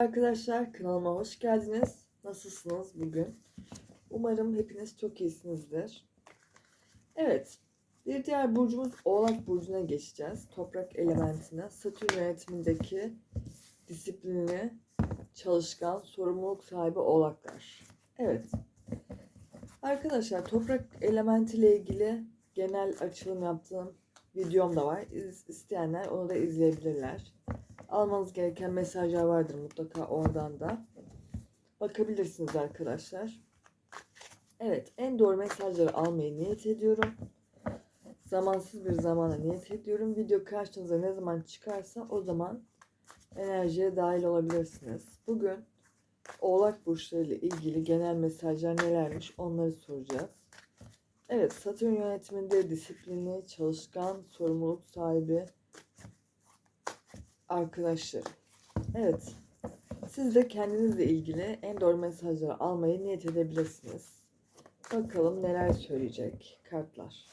Arkadaşlar kanalıma hoş geldiniz. Nasılsınız bugün? Umarım hepiniz çok iyisinizdir. Evet, bir diğer burcumuz Oğlak Burcu'na geçeceğiz. Toprak elementine, Satürn yönetimindeki disiplinli, çalışkan, sorumluluk sahibi oğlaklar. Evet. Arkadaşlar toprak elementiyle ilgili genel açılım yaptığım videom da var. İz, isteyenler onu da izleyebilirler almanız gereken mesajlar vardır mutlaka oradan da. Bakabilirsiniz arkadaşlar. Evet en doğru mesajları almayı niyet ediyorum. Zamansız bir zamana niyet ediyorum. Video karşınıza ne zaman çıkarsa o zaman enerjiye dahil olabilirsiniz. Bugün Oğlak burçları ile ilgili genel mesajlar nelermiş onları soracağız. Evet Satürn yönetiminde disiplinli, çalışkan, sorumluluk sahibi, arkadaşlar. Evet. Siz de kendinizle ilgili en doğru mesajları almayı niyet edebilirsiniz. Bakalım neler söyleyecek kartlar.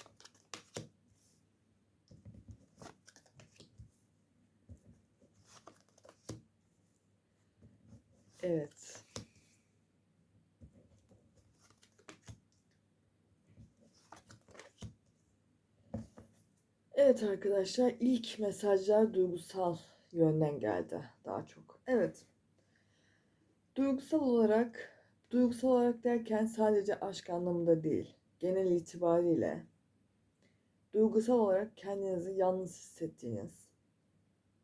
Evet. Evet arkadaşlar ilk mesajlar duygusal yönden geldi daha çok. Evet. Duygusal olarak duygusal olarak derken sadece aşk anlamında değil. Genel itibariyle duygusal olarak kendinizi yalnız hissettiğiniz,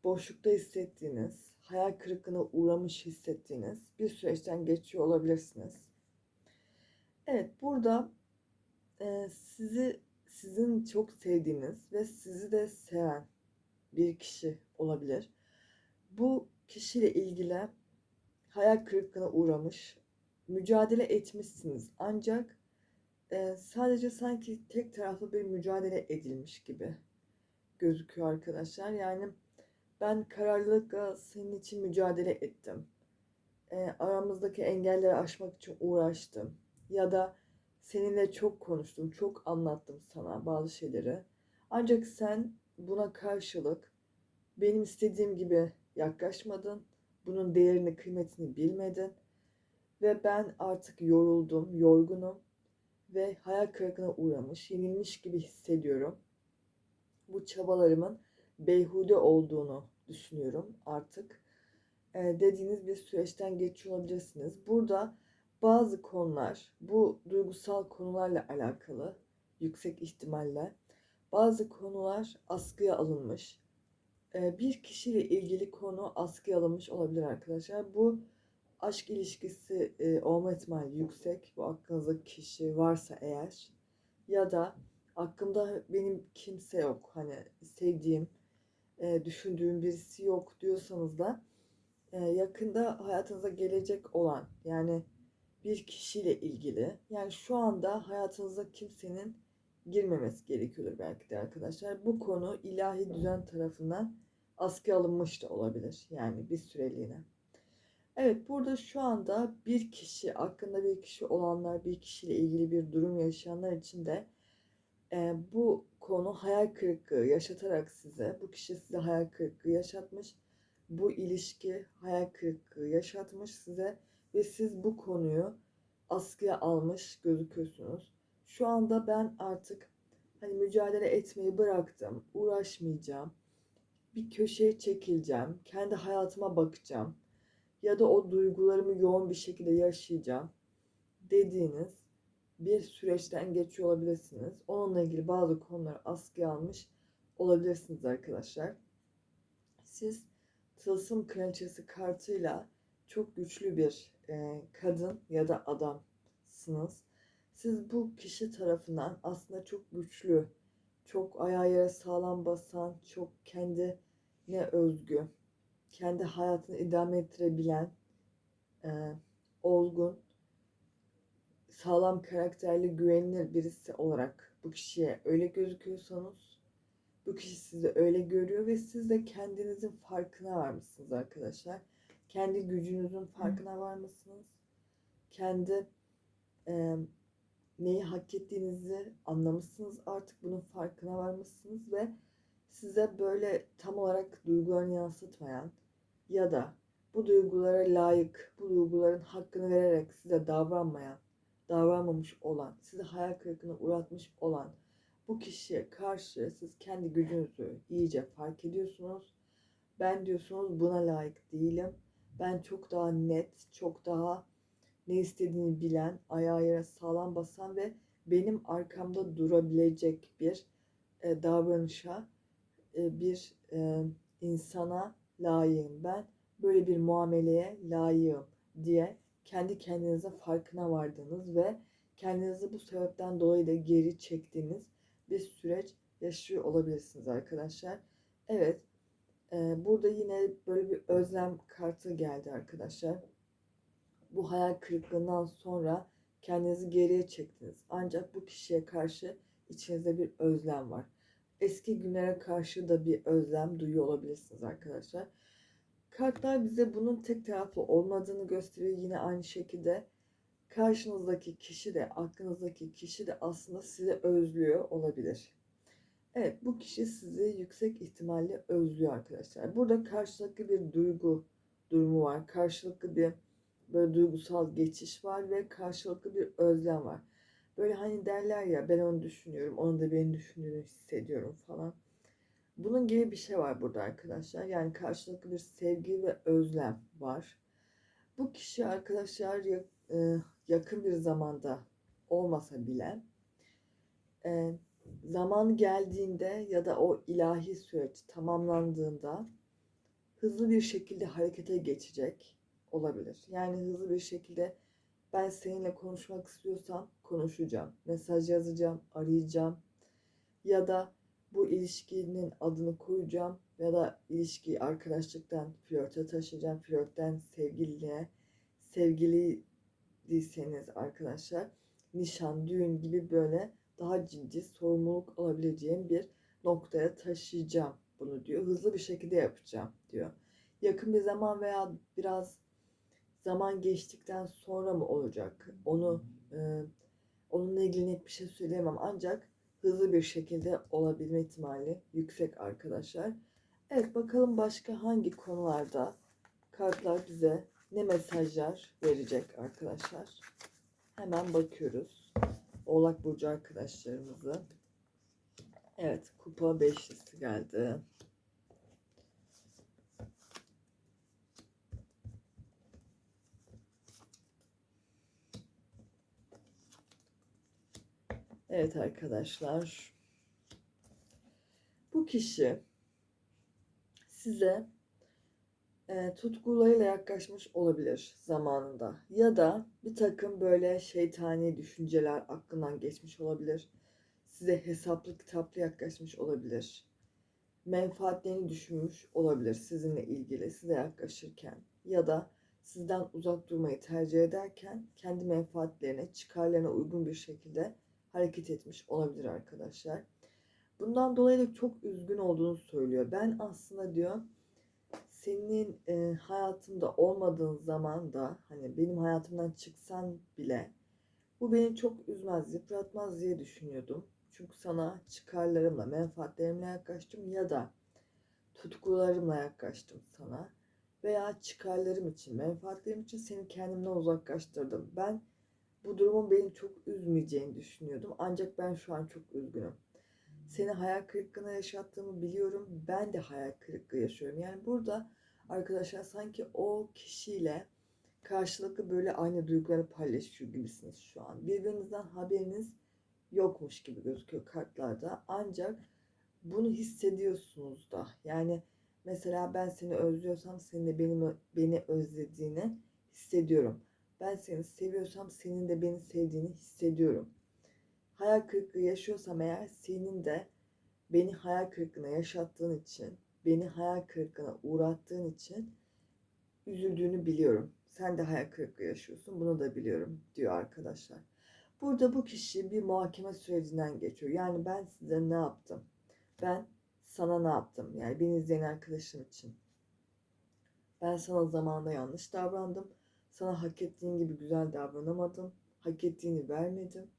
boşlukta hissettiğiniz, hayal kırıklığına uğramış hissettiğiniz bir süreçten geçiyor olabilirsiniz. Evet, burada e, sizi sizin çok sevdiğiniz ve sizi de seven bir kişi olabilir bu kişiyle ilgili hayal kırıklığına uğramış, mücadele etmişsiniz. Ancak e, sadece sanki tek taraflı bir mücadele edilmiş gibi gözüküyor arkadaşlar. Yani ben kararlılıkla senin için mücadele ettim. E, aramızdaki engelleri aşmak için uğraştım. Ya da seninle çok konuştum, çok anlattım sana bazı şeyleri. Ancak sen buna karşılık benim istediğim gibi yaklaşmadın. Bunun değerini, kıymetini bilmedin. Ve ben artık yoruldum, yorgunum ve hayal kırıklığına uğramış, yenilmiş gibi hissediyorum. Bu çabalarımın beyhude olduğunu düşünüyorum artık. Ee, dediğiniz bir süreçten geçiyor olabilirsiniz. Burada bazı konular, bu duygusal konularla alakalı yüksek ihtimalle bazı konular askıya alınmış bir kişiyle ilgili konu askıya alınmış olabilir arkadaşlar. Bu aşk ilişkisi olma ihtimali yüksek. Bu aklınızda kişi varsa eğer ya da aklımda benim kimse yok. Hani sevdiğim, düşündüğüm birisi yok diyorsanız da yakında hayatınıza gelecek olan yani bir kişiyle ilgili yani şu anda hayatınıza kimsenin girmemesi gerekiyordur belki de arkadaşlar. Bu konu ilahi düzen tarafından askıya alınmış da olabilir. Yani bir süreliğine. Evet burada şu anda bir kişi, hakkında bir kişi olanlar, bir kişiyle ilgili bir durum yaşayanlar için de e, bu konu hayal kırıklığı yaşatarak size, bu kişi size hayal kırıklığı yaşatmış, bu ilişki hayal kırıklığı yaşatmış size ve siz bu konuyu askıya almış gözüküyorsunuz. Şu anda ben artık hani mücadele etmeyi bıraktım, uğraşmayacağım bir köşeye çekileceğim, kendi hayatıma bakacağım ya da o duygularımı yoğun bir şekilde yaşayacağım dediğiniz bir süreçten geçiyor olabilirsiniz. Onunla ilgili bazı konuları askıya almış olabilirsiniz arkadaşlar. Siz tılsım kraliçesi kartıyla çok güçlü bir e, kadın ya da adamsınız. Siz bu kişi tarafından aslında çok güçlü çok ayağa yere sağlam basan, çok kendi ne özgü, kendi hayatını idame ettirebilen, e, olgun, sağlam karakterli, güvenilir birisi olarak bu kişiye öyle gözüküyorsanız, bu kişi sizi öyle görüyor ve siz de kendinizin farkına varmışsınız arkadaşlar. Kendi gücünüzün farkına varmışsınız. Kendi e, neyi hak ettiğinizi anlamışsınız artık bunun farkına varmışsınız ve size böyle tam olarak duygularını yansıtmayan ya da bu duygulara layık, bu duyguların hakkını vererek size davranmayan, davranmamış olan, sizi hayal kırıklığına uğratmış olan bu kişiye karşı siz kendi gücünüzü iyice fark ediyorsunuz. Ben diyorsunuz buna layık değilim. Ben çok daha net, çok daha ne istediğini bilen, ayağı yere sağlam basan ve benim arkamda durabilecek bir e, davranışa, e, bir e, insana layığım ben. Böyle bir muameleye layığım diye kendi kendinize farkına vardığınız ve kendinizi bu sebepten dolayı da geri çektiğiniz bir süreç yaşıyor olabilirsiniz arkadaşlar. Evet, e, burada yine böyle bir özlem kartı geldi arkadaşlar. Bu hayal kırıklığından sonra kendinizi geriye çektiniz. Ancak bu kişiye karşı içinizde bir özlem var. Eski günlere karşı da bir özlem duyuyor olabilirsiniz arkadaşlar. Kartlar bize bunun tek taraflı olmadığını gösteriyor. Yine aynı şekilde karşınızdaki kişi de aklınızdaki kişi de aslında sizi özlüyor olabilir. Evet bu kişi sizi yüksek ihtimalle özlüyor arkadaşlar. Burada karşılıklı bir duygu durumu var. Karşılıklı bir böyle duygusal geçiş var ve karşılıklı bir özlem var. Böyle hani derler ya ben onu düşünüyorum, onun da beni düşündüğünü hissediyorum falan. Bunun gibi bir şey var burada arkadaşlar. Yani karşılıklı bir sevgi ve özlem var. Bu kişi arkadaşlar e, yakın bir zamanda olmasa bile e, zaman geldiğinde ya da o ilahi süreç tamamlandığında hızlı bir şekilde harekete geçecek olabilir. Yani hızlı bir şekilde ben seninle konuşmak istiyorsam konuşacağım. Mesaj yazacağım, arayacağım. Ya da bu ilişkinin adını koyacağım. Ya da ilişkiyi arkadaşlıktan flörte taşıyacağım. Flörtten sevgiliye, sevgili değilseniz arkadaşlar nişan, düğün gibi böyle daha ciddi sorumluluk alabileceğim bir noktaya taşıyacağım bunu diyor. Hızlı bir şekilde yapacağım diyor. Yakın bir zaman veya biraz zaman geçtikten sonra mı olacak? Onu e, onunla ilgili net bir şey söyleyemem ancak hızlı bir şekilde olabilme ihtimali yüksek arkadaşlar. Evet bakalım başka hangi konularda kartlar bize ne mesajlar verecek arkadaşlar. Hemen bakıyoruz. Oğlak Burcu arkadaşlarımızı. Evet kupa beşlisi geldi. Evet arkadaşlar. Bu kişi size e, tutkularıyla yaklaşmış olabilir zamanında. Ya da bir takım böyle şeytani düşünceler aklından geçmiş olabilir. Size hesaplı kitaplı yaklaşmış olabilir. Menfaatlerini düşünmüş olabilir sizinle ilgili size yaklaşırken. Ya da sizden uzak durmayı tercih ederken kendi menfaatlerine, çıkarlarına uygun bir şekilde hareket etmiş olabilir arkadaşlar. Bundan dolayı da çok üzgün olduğunu söylüyor. Ben aslında diyor senin e, hayatımda olmadığın zaman da hani benim hayatımdan çıksan bile bu beni çok üzmez, yıpratmaz diye düşünüyordum. Çünkü sana çıkarlarımla, menfaatlerimle yaklaştım ya da tutkularımla yaklaştım sana veya çıkarlarım için, menfaatlerim için seni kendimden uzaklaştırdım. Ben bu durumun beni çok üzmeyeceğini düşünüyordum. Ancak ben şu an çok üzgünüm. Seni hayal kırıklığına yaşattığımı biliyorum. Ben de hayal kırıklığı yaşıyorum. Yani burada arkadaşlar sanki o kişiyle karşılıklı böyle aynı duyguları paylaşıyor gibisiniz şu an. Birbirinizden haberiniz yokmuş gibi gözüküyor kartlarda. Ancak bunu hissediyorsunuz da. Yani mesela ben seni özlüyorsam senin de benim beni özlediğini hissediyorum. Ben seni seviyorsam senin de beni sevdiğini hissediyorum. Hayal kırıklığı yaşıyorsam eğer senin de beni hayal kırıklığına yaşattığın için, beni hayal kırıklığına uğrattığın için üzüldüğünü biliyorum. Sen de hayal kırıklığı yaşıyorsun, bunu da biliyorum diyor arkadaşlar. Burada bu kişi bir muhakeme sürecinden geçiyor. Yani ben size ne yaptım? Ben sana ne yaptım? Yani beni izleyen arkadaşım için. Ben sana zamanında yanlış davrandım sana hak ettiğin gibi güzel davranamadım. Hak ettiğini vermedim.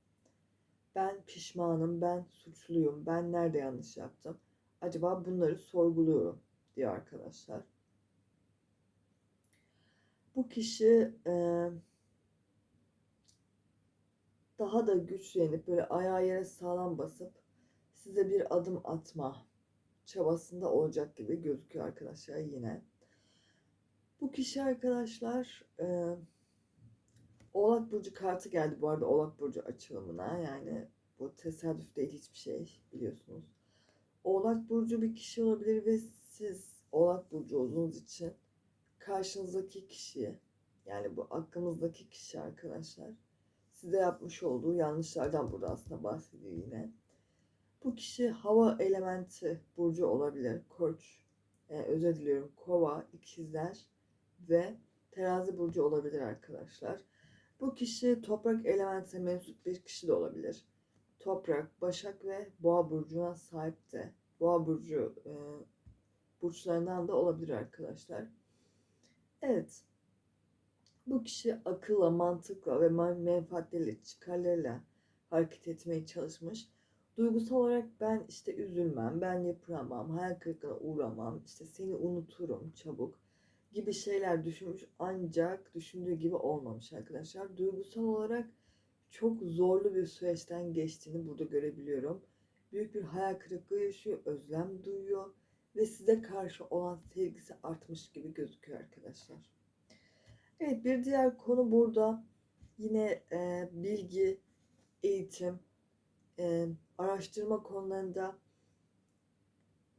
Ben pişmanım, ben suçluyum, ben nerede yanlış yaptım? Acaba bunları sorguluyorum diyor arkadaşlar. Bu kişi e, daha da güçlenip böyle ayağı yere sağlam basıp size bir adım atma çabasında olacak gibi gözüküyor arkadaşlar yine. Bu kişi arkadaşlar e, Oğlak Burcu kartı geldi bu arada Oğlak Burcu açılımına yani bu tesadüf değil hiçbir şey biliyorsunuz. Oğlak Burcu bir kişi olabilir ve siz Oğlak Burcu olduğunuz için karşınızdaki kişi yani bu aklınızdaki kişi arkadaşlar size yapmış olduğu yanlışlardan burada aslında bahsediyor yine. Bu kişi hava elementi burcu olabilir. Koç, e, özür diliyorum kova, ikizler ve terazi burcu olabilir arkadaşlar. Bu kişi toprak elementine mensup bir kişi de olabilir. Toprak, Başak ve Boğa burcuna sahip de Boğa burcu e, burçlarından da olabilir arkadaşlar. Evet. Bu kişi akılla, mantıkla ve menfaatleriyle, çıkarlarıyla hareket etmeye çalışmış. Duygusal olarak ben işte üzülmem, ben yıpramam, hayal kırıklığına uğramam, işte seni unuturum çabuk gibi şeyler düşünmüş ancak düşündüğü gibi olmamış arkadaşlar. Duygusal olarak çok zorlu bir süreçten geçtiğini burada görebiliyorum. Büyük bir hayal kırıklığı yaşıyor, özlem duyuyor ve size karşı olan sevgisi artmış gibi gözüküyor arkadaşlar. Evet bir diğer konu burada yine e, bilgi, eğitim, e, araştırma konularında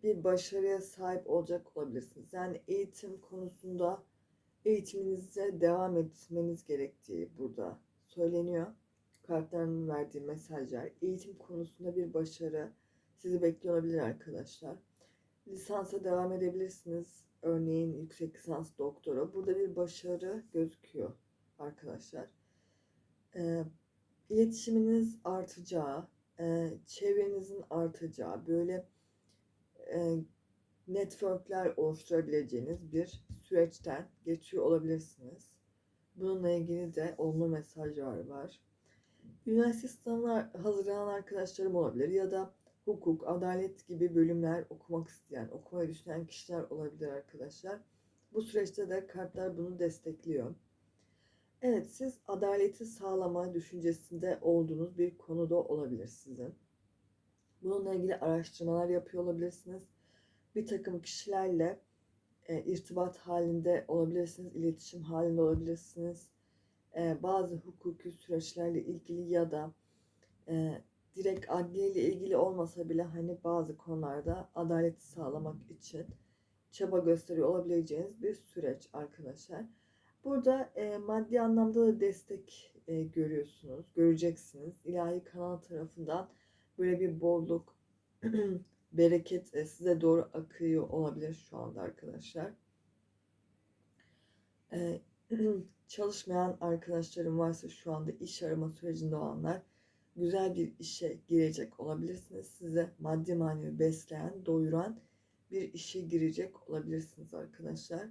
bir başarıya sahip olacak olabilirsiniz. Yani eğitim konusunda eğitiminize devam etmeniz gerektiği burada söyleniyor. Kartların verdiği mesajlar. Eğitim konusunda bir başarı sizi bekliyor olabilir arkadaşlar. Lisansa devam edebilirsiniz. Örneğin yüksek lisans doktora. Burada bir başarı gözüküyor arkadaşlar. Ee, iletişiminiz artacağı, e, çevrenizin artacağı, böyle e, networkler oluşturabileceğiniz bir süreçten geçiyor olabilirsiniz. Bununla ilgili de olumlu mesajlar var. Üniversite sınavına hazırlanan arkadaşlarım olabilir ya da hukuk, adalet gibi bölümler okumak isteyen, okumayı düşünen kişiler olabilir arkadaşlar. Bu süreçte de kartlar bunu destekliyor. Evet, siz adaleti sağlama düşüncesinde olduğunuz bir konuda olabilir sizin. Bununla ilgili araştırmalar yapıyor olabilirsiniz. Bir takım kişilerle e, irtibat halinde olabilirsiniz, iletişim halinde olabilirsiniz. E, bazı hukuki süreçlerle ilgili ya da e, direkt adliye ile ilgili olmasa bile hani bazı konularda adaleti sağlamak için çaba gösteriyor olabileceğiniz bir süreç arkadaşlar. Burada e, maddi anlamda da destek e, görüyorsunuz, göreceksiniz. İlahi kanal tarafından böyle bir bolluk, bereket e, size doğru akıyor olabilir şu anda arkadaşlar. E, çalışmayan arkadaşlarım varsa şu anda iş arama sürecinde olanlar güzel bir işe girecek olabilirsiniz. Size maddi manevi besleyen, doyuran bir işe girecek olabilirsiniz arkadaşlar.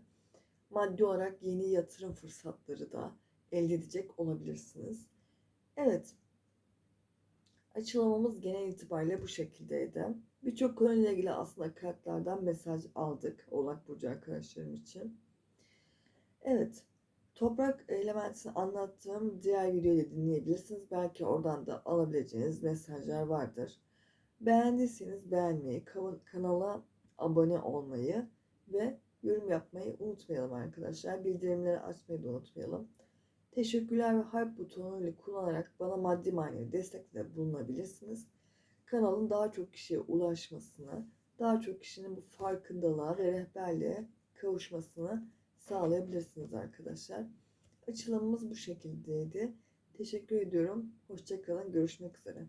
Maddi olarak yeni yatırım fırsatları da elde edecek olabilirsiniz. Evet. Açılamamız genel itibariyle bu şekildeydi. Birçok konuyla ilgili aslında kartlardan mesaj aldık Oğlak Burcu arkadaşlarım için. Evet. Toprak elementini anlattığım diğer videoyu dinleyebilirsiniz. Belki oradan da alabileceğiniz mesajlar vardır. Beğendiyseniz beğenmeyi, kanala abone olmayı ve yorum yapmayı unutmayalım arkadaşlar. Bildirimleri açmayı da unutmayalım. Teşekkürler ve hype butonuyla kullanarak bana maddi manevi destekte bulunabilirsiniz. Kanalın daha çok kişiye ulaşmasını, daha çok kişinin bu farkındalığa ve rehberliğe kavuşmasını sağlayabilirsiniz arkadaşlar. Açılımımız bu şekildeydi. Teşekkür ediyorum. Hoşçakalın. Görüşmek üzere.